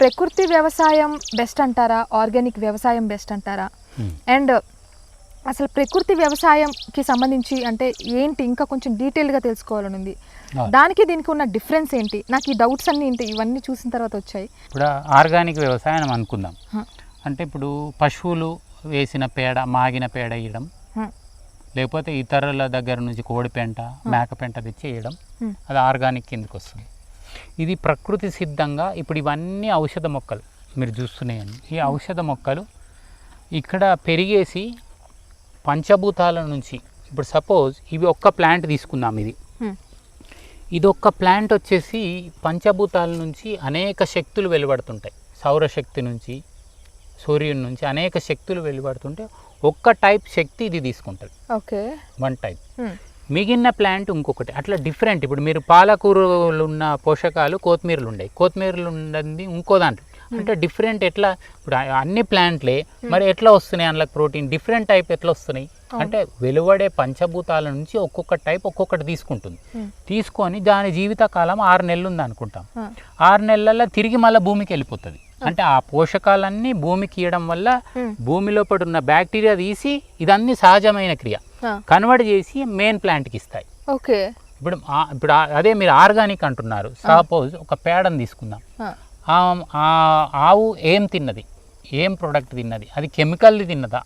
ప్రకృతి వ్యవసాయం బెస్ట్ అంటారా ఆర్గానిక్ వ్యవసాయం బెస్ట్ అంటారా Hmm. అండ్ అసలు ప్రకృతి వ్యవసాయంకి సంబంధించి అంటే ఏంటి ఇంకా కొంచెం డీటెయిల్గా తెలుసుకోవాలని ఉంది. దానికి దీనికి ఉన్న డిఫరెన్స్ ఏంటి నాకు ఈ డౌట్స్ అన్ని ఏంటి ఇవన్నీ చూసిన తర్వాత వచ్చాయి ఇప్పుడు ఆర్గానిక్ వ్యవసాయం అనుకుందాం. అంటే ఇప్పుడు పశువులు వేసిన పేడ మాగిన పేడ వేయడం Hmm. లేకపోతే ఇతరుల దగ్గర నుంచి కోడి పెంట మేక పెంట తెచ్చి వేయడం Hmm. అది ఆర్గానిక్ కిందకి వస్తుంది ఇది ప్రకృతి సిద్ధంగా ఇప్పుడు ఇవన్నీ ఔషధ మొక్కలు మీరు చూస్తున్నాయండి. ఈ ఔషధ మొక్కలు ఇక్కడ పెరిగేసి పంచభూతాల నుంచి ఇప్పుడు సపోజ్ ఇవి ఒక్క ప్లాంట్ తీసుకుందాం ఇది. ఇది ఒక్క ప్లాంట్ వచ్చేసి పంచభూతాల నుంచి అనేక శక్తులు వెలువడుతుంటాయి. సౌరశక్తి నుంచి సూర్యుని నుంచి అనేక శక్తులు వెలువడుతుంటే ఒక్క టైప్ శక్తి ఇది తీసుకుంటుంది. ఓకే. One type. మిగిలిన ప్లాంట్ ఇంకొకటి. అట్లా డిఫరెంట్. ఇప్పుడు మీరు పాలకూరలు ఉన్న పోషకాలు కొత్తిమీరలు ఉన్నాయి కొత్తిమీరలు ఉన్నది ఇంకో దాంట్లో. అంటే డిఫరెంట్ ఎట్లా? ఇప్పుడు అన్ని ప్లాంట్లే మరి ఎట్లా వస్తున్నాయి అందులో ప్రోటీన్? డిఫరెంట్ టైప్ ఎట్లా వస్తున్నాయి? అంటే వెలువడే పంచభూతాల నుంచి ఒక్కొక్క టైప్ ఒక్కొక్కటి తీసుకుంటుంది. తీసుకొని దాని జీవితకాలం ఆరు నెలలు ఉంది అనుకుంటాం. ఆరు నెలల్లో తిరిగి మళ్ళీ భూమికి వెళ్ళిపోతుంది. అంటే ఆ పోషకాలన్నీ భూమికి ఇవ్వడం వల్ల. భూమి లోపల ఉన్న బ్యాక్టీరియా తీసి ఇదన్నీ సహజమైన క్రియ. కన్వర్ట్ చేసి మెయిన్ ప్లాంట్కి ఇస్తాయి. ఓకే. ఇప్పుడు ఇప్పుడు అదే మీరు ఆర్గానిక్ అంటున్నారు. సపోజ్ ఒక పేడను తీసుకుందాం. ఆవు ఏం తిన్నది? ఏం ప్రోడక్ట్ తిన్నది? అది కెమికల్ది తిన్నదా?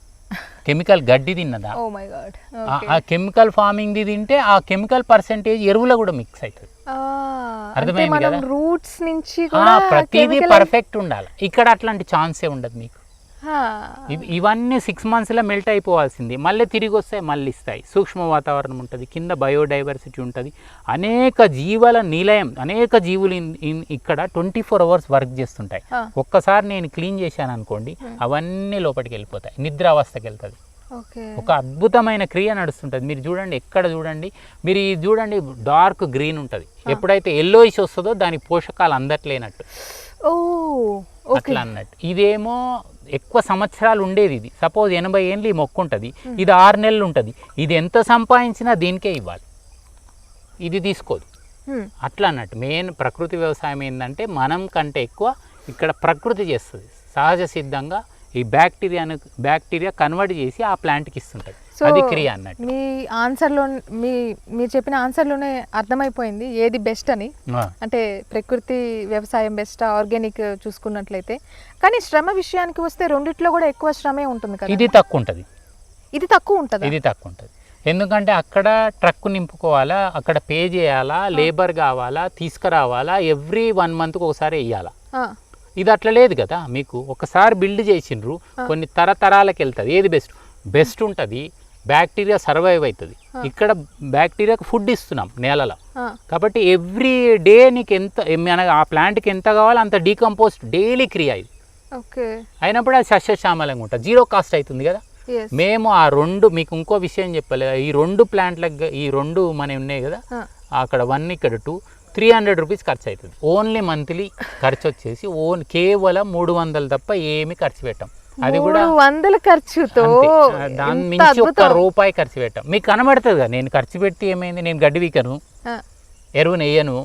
కెమికల్ గడ్డి తిన్నదా? గాడ్ ఆ- కెమికల్ ఫార్మింగ్ది తింటే ఆ కెమికల్ పర్సెంటేజ్ ఎరువులో కూడా మిక్స్ అవుతుంది. అర్థమైంది కదా? రూట్స్ నుంచి ప్రతిదీ పర్ఫెక్ట్ ఉండాలి. ఇక్కడ అట్లాంటి ఛాన్సే ఉండదు మీకు. ఇవన్నీ సిక్స్ మంత్స్లో మెల్ట్ అయిపోవాల్సింది. మళ్ళీ తిరిగి వస్తాయి మళ్ళీ ఇస్తాయి. సూక్ష్మ వాతావరణం ఉంటుంది కింద బయోడైవర్సిటీ ఉంటుంది. అనేక జీవాల నిలయం అనేక జీవులు ఇక్కడ ట్వంటీ ఫోర్ అవర్స్ వర్క్ చేస్తుంటాయి. ఒక్కసారి నేను క్లీన్ చేశాను అనుకోండి అవన్నీ లోపలికి వెళ్ళిపోతాయి. నిద్రావస్థకి వెళ్తుంది. ఓకే. ఒక అద్భుతమైన క్రియ నడుస్తుంటుంది. మీరు చూడండి ఎక్కడ చూడండి మీరు ఇది చూడండి డార్క్ గ్రీన్ ఉంటుంది. ఎప్పుడైతే ఎల్లోయిష్ వస్తుందో దాని పోషకాలు అందట్లేనట్టు. అట్లా అన్నట్టు. ఇదేమో ఎక్కువ సంవత్సరాలు ఉండేది ఇది. సపోజ్ ఎనభై ఏళ్ళు ఈ మొక్క ఉంటుంది. ఇది ఆరు నెలలు ఉంటుంది. ఇది ఎంత సంపాదించినా దీనికే ఇవ్వాలి. ఇది తీసుకోదు. అట్లా అన్నట్టు మెయిన్ ప్రకృతి వ్యవసాయం ఏంటంటే మనం కంటే ఎక్కువ ఇక్కడ ప్రకృతి చేస్తుంది. సహజ సిద్ధంగా ఈ బ్యాక్టీరియాను బ్యాక్టీరియా కన్వర్ట్ చేసి ఆ ప్లాంట్కి ఇస్తుంటుంది. అది క్రియ అన్నట్టు. మీ ఆన్సర్లో మీ మీరు చెప్పిన ఆన్సర్లోనే అర్థమైపోయింది ఏది బెస్ట్ అని. అంటే ప్రకృతి వ్యవసాయం బెస్ట్ ఆర్గానిక్ చూసుకున్నట్లయితే. కానీ శ్రమ విషయానికి వస్తే రెండిట్లో కూడా ఎక్కువ శ్రమే ఉంటుంది కదా. ఇది తక్కువ ఉంటుంది. ఇది తక్కువ ఉంటుందా? ఇది తక్కువ ఉంటుంది. ఎందుకంటే అక్కడ ట్రక్ నింపుకోవాలా అక్కడ పే చేయాలా లేబర్ కావాలా తీసుకురావాలా ఎవ్రీ వన్ మంత్కి ఒకసారి వేయాలా. ఇది అట్లా లేదు కదా. మీకు ఒకసారి బిల్డ్ చేసిండ్రు కొన్ని తరతరాలకు వెళ్తుంది ఏది బెస్ట్ బెస్ట్ ఉంటుంది. బ్యాక్టీరియా సర్వైవ్ అవుతుంది ఇక్కడ బ్యాక్టీరియాకు ఫుడ్ ఇస్తున్నాం నేలలో. కాబట్టి ఎవ్రీ డే నీకు ఎంత ఆ ప్లాంట్కి ఎంత కావాలో అంత డీకంపోస్ట్ డైలీ క్రియ ఇది. ఓకే. అయినప్పుడు అది సస్యశ్యామలంగా ఉంటుంది. జీరో కాస్ట్ అవుతుంది కదా. మేము ఆ రెండు మీకు ఇంకో విషయం చెప్పలేదు ఈ రెండు ప్లాంట్లకు ఈ రెండు మన ఉన్నాయి కదా. అక్కడ వన్ ఇక్కడ టూ త్రీ హండ్రెడ్ రూపీస్ ఖర్చు అవుతుంది ఓన్లీ మంత్లీ ఖర్చు వచ్చేసి ఓన్ కేవలం మూడు వందలు తప్ప ఏమి ఖర్చు పెట్టాం. అది కూడా వందల ఖర్చుతో. దాని మించి ఒక్క. రూపాయి ఖర్చు పెట్టాం. మీకు కనబడుతుంది కదా నేను ఖర్చు పెట్టి ఏమైంది? నేను గడ్డి వీకను ఎరువు నెయ్యను.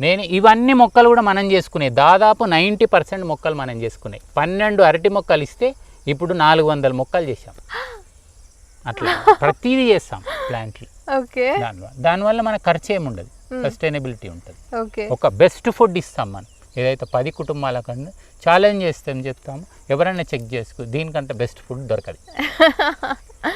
నేను ఇవన్నీ మొక్కలు కూడా మనం చేసుకునే దాదాపు నైంటీ పర్సెంట్ మొక్కలు మనం చేసుకునే. పన్నెండు అరటి మొక్కలు ఇస్తే ఇప్పుడు నాలుగు వందల మొక్కలు చేసాం అట్లా. ప్రతిదీ చేస్తాం ప్లాంట్లు. ఓకే. దానివల్ల దానివల్ల మనకు ఖర్చు ఏమి ఉండదు సస్టైనబిలిటీ ఉంటుంది. ఓకే. ఒక బెస్ట్ ఫుడ్ ఇస్తాం మనం. ఏదైతే పది కుటుంబాల కన్నా ఛాలెంజ్ చేస్తాం చెప్తాము? ఎవరైనా చెక్ చేసుకో దీనికంటే బెస్ట్ ఫుడ్ దొరకదు.